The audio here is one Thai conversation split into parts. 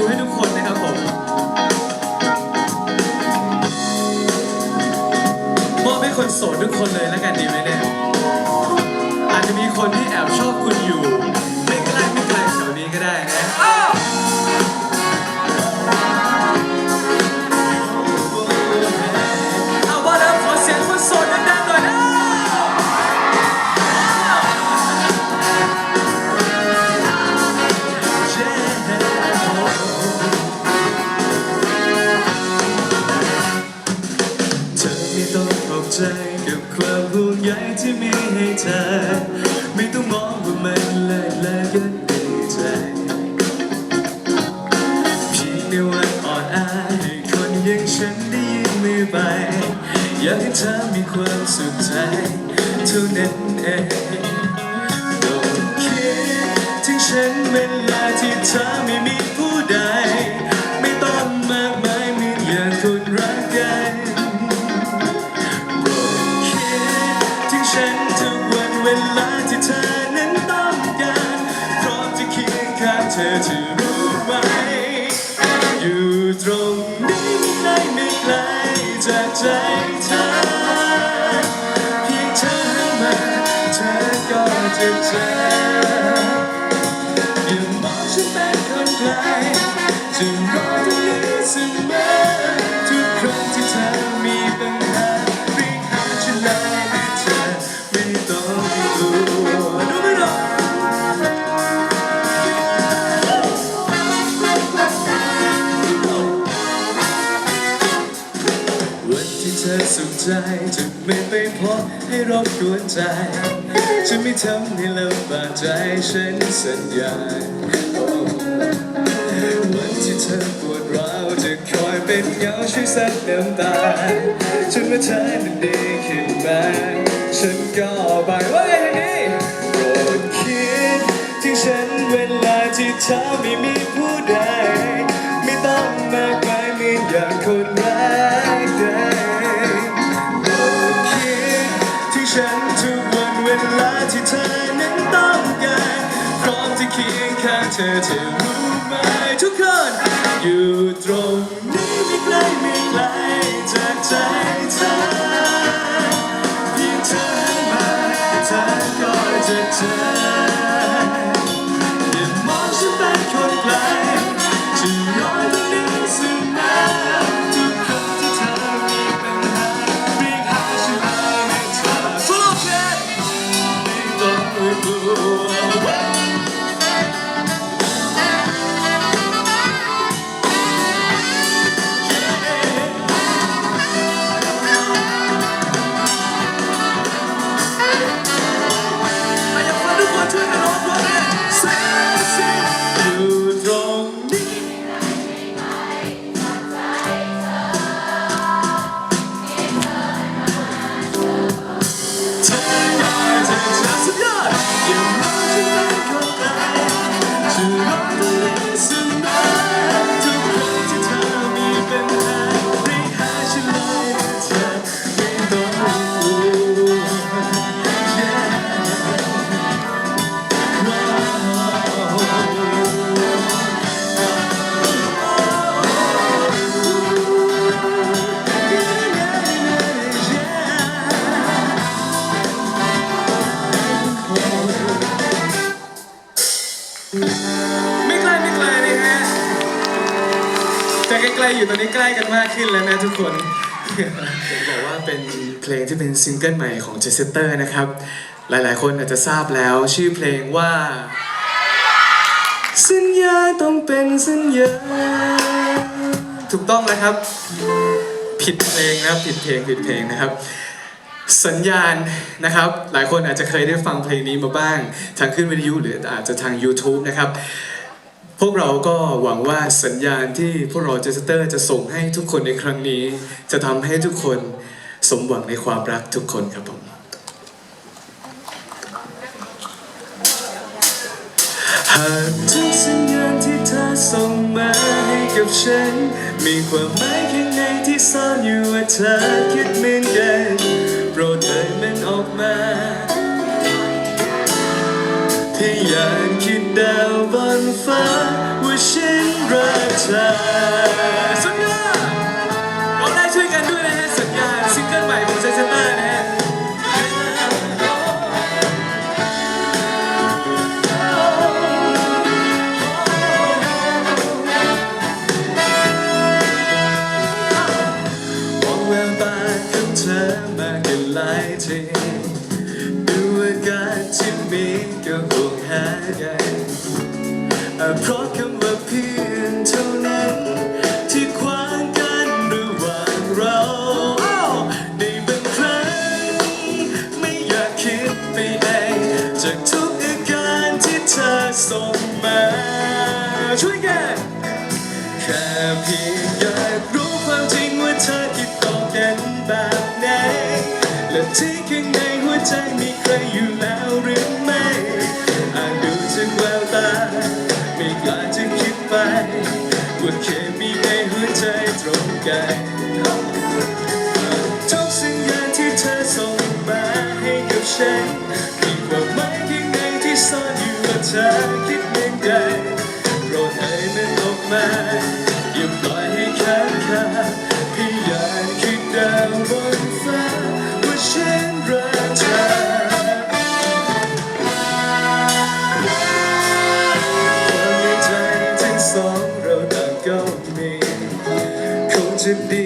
ูให้ทุกคนนะครับผมมอบให้คนโสดทุกคนเลยแล้วกันดีไหมเนี่ยอาจจะมีคนที่แอบชอบคุณอยู่ อไปอยากให้เธอมีความสุขใจเท่านั้นเองต้องคิดถึงฉันเวลาที่เธอไม่มี ไม่ไกลไม่ไกลจากใจเธอ เพียงเธอหันมาเธอก็จะเจออย่ามองฉันเป็นคนไกลจะรอตรงนี้เสมอ อสุขใจจะไม่ไปพบให้รบกวนใจ จะไม่ทำให้ลำบากใจฉันสัญญาวันที่เธอปวดร้าวจะคอยเป็นเงาช่วยซับน้ำตาจนเมื่อเธอนั้นดีขึ้นมาฉันก็บายว่าอย่างนี้โปรดคิดถึงฉันเวลาที่เธอไม่มีผู้ใด ไม่ต้องมากมายเหมือนอย่างคน ข้างเธอรู้ไหมทุกคน อยู่ตรงนี้ไม่ไกลไม่ไกลจากใจเธอเพียงเธอมาเธอก็จะเจอ ล้ๆอยู่ตอนนี้ใกล้กันมากขึ้นแล้วนะทุกคนผมบอกว่าเป็นเพลงที่เป็นซิงเกิลใหม่ของเจสเตอร์นะครับ หลายๆ คนอาจจะทราบแล้วชื่อเพลงว่า สัญญาต้องเป็นสัญญา ถูกต้องแล้วครับ ผิดเพลงนะครับผิดเพลงผิดเพลงนะครับ สัญญาณนะครับ หลายคนอาจจะเคยได้ฟังเพลงนี้มาบ้าง ทางขึ้นวิทยุหรืออาจจะทาง YouTube นะครับ พวกเราก็หวังว่าสัญญาณที่พวกเราเจสเตอร์จะส่งให้ทุกคนในครั้งนี้ จะทำให้ทุกคนสมหวังในความรักทุกคนครับผม หากทุกสัญญาณที่เธอส่งมาให้กับฉัน มีความหมายข้างในที่ซ่อนอยู่ว่าเธอคิดเหมือนกันโปรดเอ่ยมันออกมาที่อยาก đèo vẫn phá với chính ra ว่าเคมีในหัวใจตรงกัน chip deep.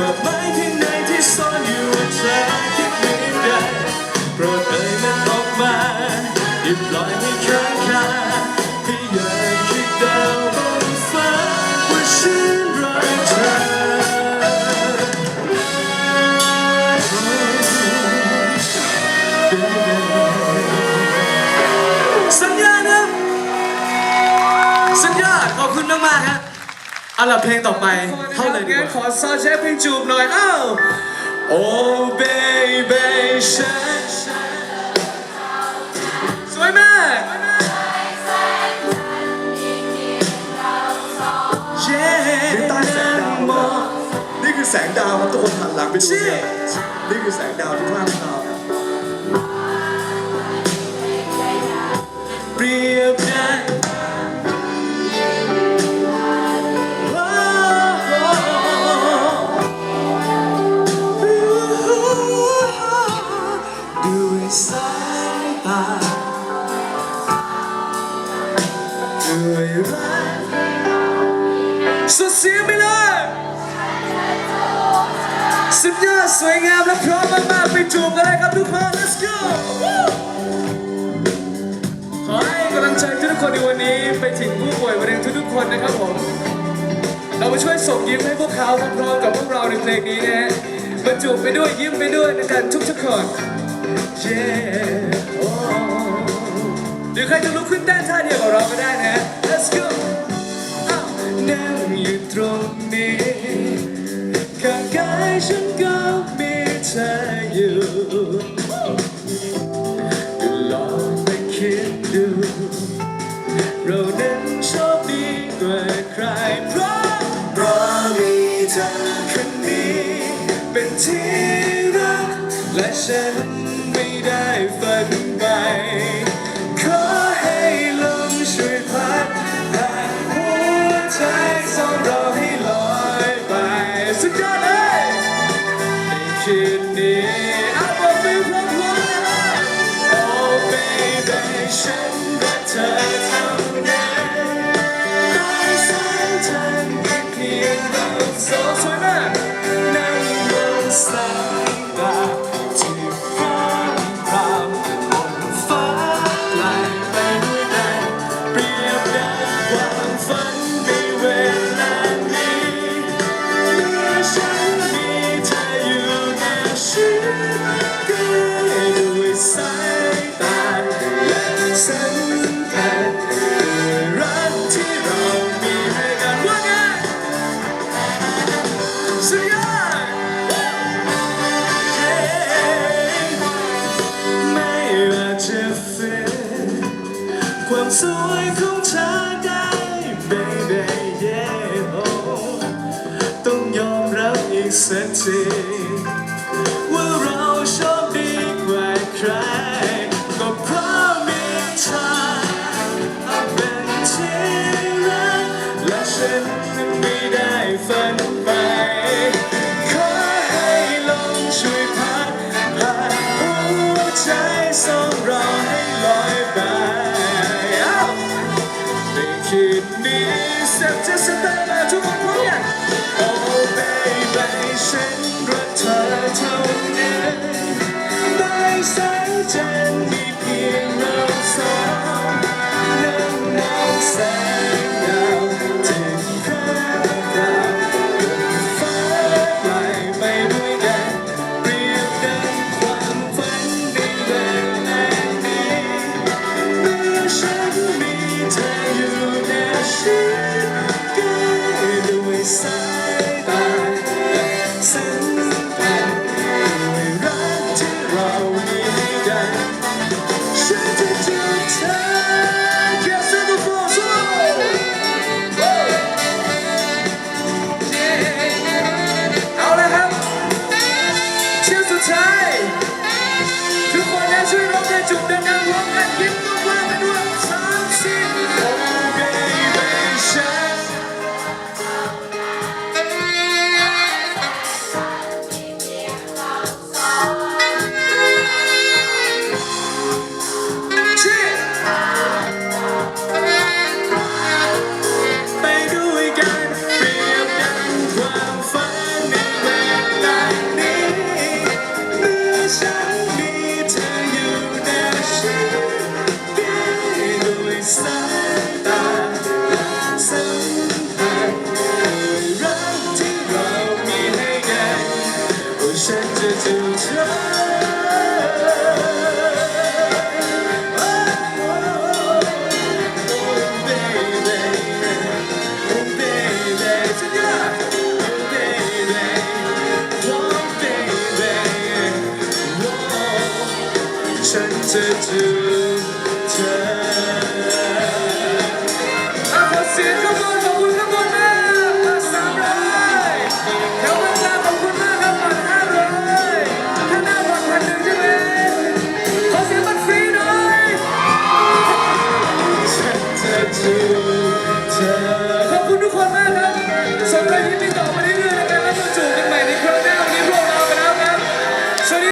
but เอาละเพลงต่อไปเท่าเลยดีกขว่าอซอเชฟเพิงจูบหน่อยเอ้าโอ้เบเบฉันสวยมาก เดี๋ยวใต้แสงดาวนะนี่คือแสงดาวครับทุกคนหันหลังไปดูเนี่นี่คือแสงดาวที่ข้างดาวครับเปรียบดัง ใจทุกคนในวันนี้ไปถึงผู้ป่วยมะเร็งทุกๆคนนะครับผม เรามาช่วยส่งยิ้มให้พวกเขาพร้อมๆกับพวกเราในเพลงนี้นะบรรจุไปด้วยยิ้มไปด้วยในการทุกๆคน เย้หรือใครจะลุกขึ้นเต้นท่าเดียวกับเราก็ได้นะ Let's go นั่งอยู่ตรงนี้ข้างกายฉันก็มีเธอ seven setting tempted to